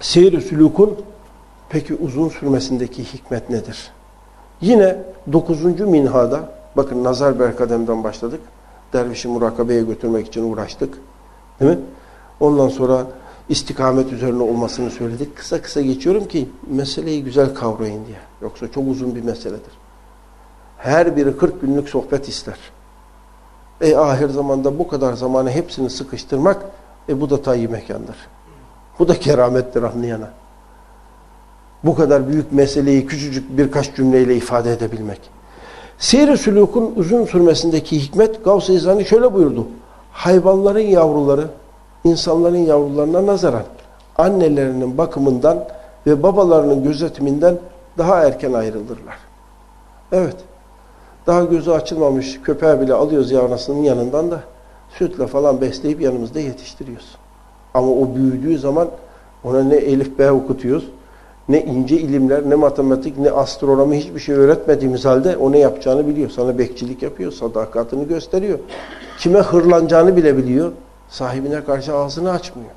Seyir-i sülukun peki uzun sürmesindeki hikmet nedir? Yine 9. minhada bakın nazar berkademden başladık. Dervişi murakabeye götürmek için uğraştık. Değil mi? Ondan sonra istikamet üzerine olmasını söyledik. Kısa kısa geçiyorum ki meseleyi güzel kavrayın diye. Yoksa çok uzun bir meseledir. Her biri 40 günlük sohbet ister. E ahir zamanda bu kadar zamanı hepsini sıkıştırmak e bu da tayyi mekandır. Bu da keramettir anlayana. Bu kadar büyük meseleyi küçücük birkaç cümleyle ifade edebilmek. Seyir-i sülükün uzun sürmesindeki hikmet Gavs-ı İzani şöyle buyurdu. Hayvanların yavruları insanların yavrularına nazaran annelerinin bakımından ve babalarının gözetiminden daha erken ayrılırlar. Evet. Daha gözü açılmamış köpeği bile alıyoruz yavrasının yanından da sütle falan besleyip yanımızda yetiştiriyoruz. Ama o büyüdüğü zaman ona ne elif b okutuyoruz, ne ince ilimler, ne matematik, ne astronomi hiçbir şey öğretmediğimiz halde o ne yapacağını biliyor. Sana bekçilik yapıyor, sadakatini gösteriyor. Kime hırlanacağını bile biliyor. Sahibine karşı ağzını açmıyor.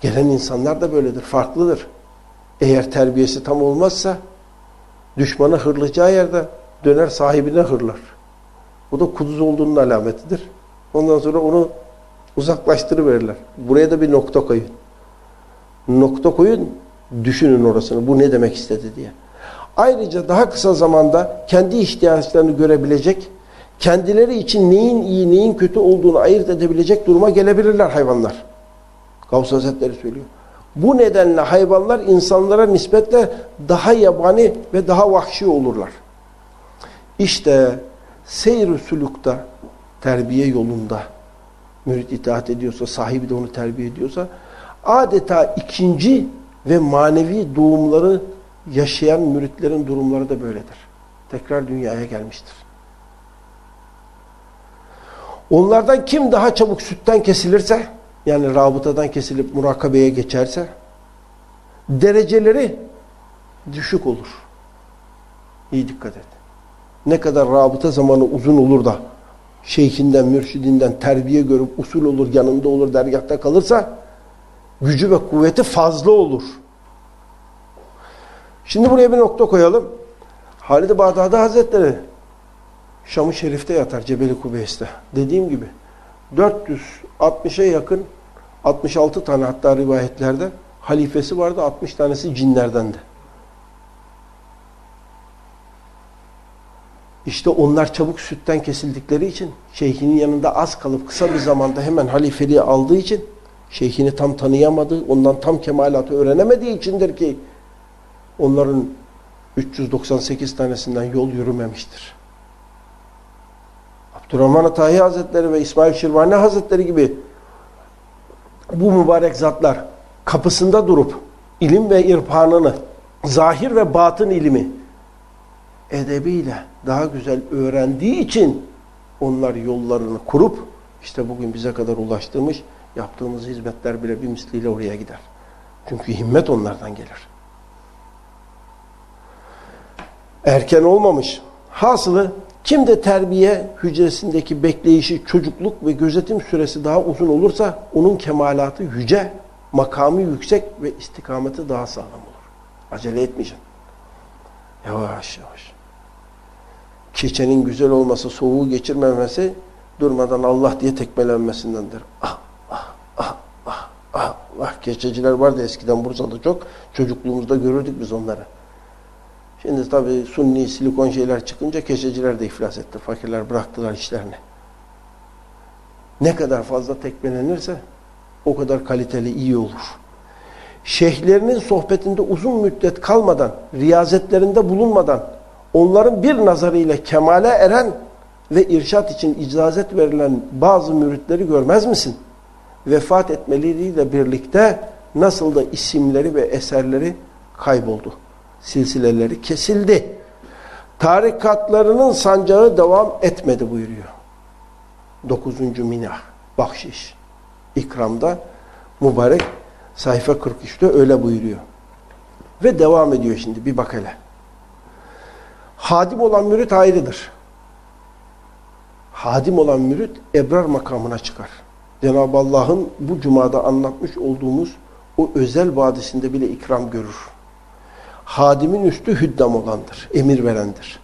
Gelen insanlar da böyledir, farklıdır. Eğer terbiyesi tam olmazsa düşmanı hırlayacağı yerde döner sahibine hırlar. Bu da kuduz olduğunun alametidir. Ondan sonra onu uzaklaştırıverirler. Buraya da bir nokta koyun. Nokta koyun, düşünün orasını. Bu ne demek istedi diye. Ayrıca daha kısa zamanda kendi ihtiyaçlarını görebilecek, kendileri için neyin iyi, neyin kötü olduğunu ayırt edebilecek duruma gelebilirler hayvanlar. Gavs Hazretleri söylüyor. Bu nedenle hayvanlar insanlara nispetle daha yabani ve daha vahşi olurlar. İşte seyr-i sulukta, terbiye yolunda mürit itaat ediyorsa, sahibi de onu terbiye ediyorsa adeta ikinci ve manevi doğumları yaşayan müritlerin durumları da böyledir. Tekrar dünyaya gelmiştir. Onlardan kim daha çabuk sütten kesilirse, yani rabıtadan kesilip murakabeye geçerse, dereceleri düşük olur. İyi dikkat et. Ne kadar rabıta zamanı uzun olur da, şeyhinden, mürşidinden terbiye görüp usul olur, yanında olur, dergahta kalırsa, gücü ve kuvveti fazla olur. Şimdi buraya bir nokta koyalım. Halid-i Bağdadi Hazretleri Şam-ı Şerif'te yatar Cebeli Kubeys'te. Dediğim gibi 460'a yakın 66 tane hatta rivayetlerde halifesi vardı. 60 tanesi cinlerdendi. İşte onlar çabuk sütten kesildikleri için şeyhinin yanında az kalıp kısa bir zamanda hemen halifeliği aldığı için şeyhini tam tanıyamadı, ondan tam kemalatı öğrenemediği içindir ki onların 398 tanesinden yol yürümemiştir. Abdurrahman Atahi Hazretleri ve İsmail Şirvani Hazretleri gibi bu mübarek zatlar kapısında durup ilim ve irfanını, zahir ve batın ilimi edebiyle daha güzel öğrendiği için onlar yollarını kurup işte bugün bize kadar ulaştırmış yaptığımız hizmetler bile bir misliyle oraya gider. Çünkü himmet onlardan gelir. Erken olmamış. Hasılı kimde terbiye hücresindeki bekleyişi, çocukluk ve gözetim süresi daha uzun olursa onun kemalatı yüce, makamı yüksek ve istikameti daha sağlam olur. Acele etmeyeceksin. Yavaş yavaş. Keçenin güzel olması, soğuğu geçirmemesi durmadan Allah diye tekmelenmesindendir. Ah, ah, ah, ah, ah, ah. Keçeciler vardı eskiden Bursa'da çok. Çocukluğumuzda görürdük biz onları. Şimdi tabii sunni, silikon şeyler çıkınca keçeciler de iflas etti. Fakirler bıraktılar işlerini. Ne kadar fazla tekmelenirse o kadar kaliteli, iyi olur. Şeyhlerinin sohbetinde uzun müddet kalmadan, riyazetlerinde bulunmadan, onların bir nazarıyla kemale eren ve irşat için icazet verilen bazı müritleri görmez misin? Vefat etmeleriyle birlikte nasıl da isimleri ve eserleri kayboldu silsileleri kesildi. Tarikatlarının sancağı devam etmedi buyuruyor. Dokuzuncu minah, bahşiş. İkramda mübarek sayfa 43'te öyle buyuruyor. Ve devam ediyor şimdi bir bak hele. Hadim olan mürit ayrıdır. Hadim olan mürit ebrar makamına çıkar. Cenab-ı Allah'ın bu cumada anlatmış olduğumuz o özel vadisinde bile ikram görür. Hadimin üstü hüddam olandır, emir verendir.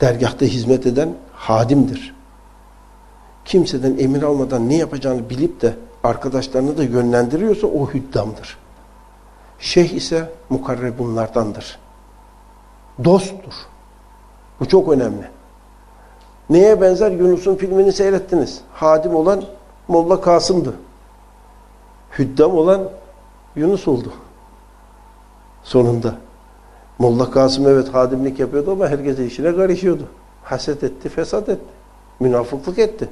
Dergahta hizmet eden hadimdir. Kimseden emir almadan ne yapacağını bilip de arkadaşlarını da yönlendiriyorsa o hüddamdır. Şeyh ise mukarrebunlardandır. Dosttur. Bu çok önemli. Neye benzer? Yunus'un filmini seyrettiniz. Hadim olan Molla Kasım'dı. Hüddam olan Yunus oldu. Sonunda. Molla Kasım evet hadimlik yapıyordu ama herkese işine karışıyordu. Haset etti, fesat etti. Münafıklık etti.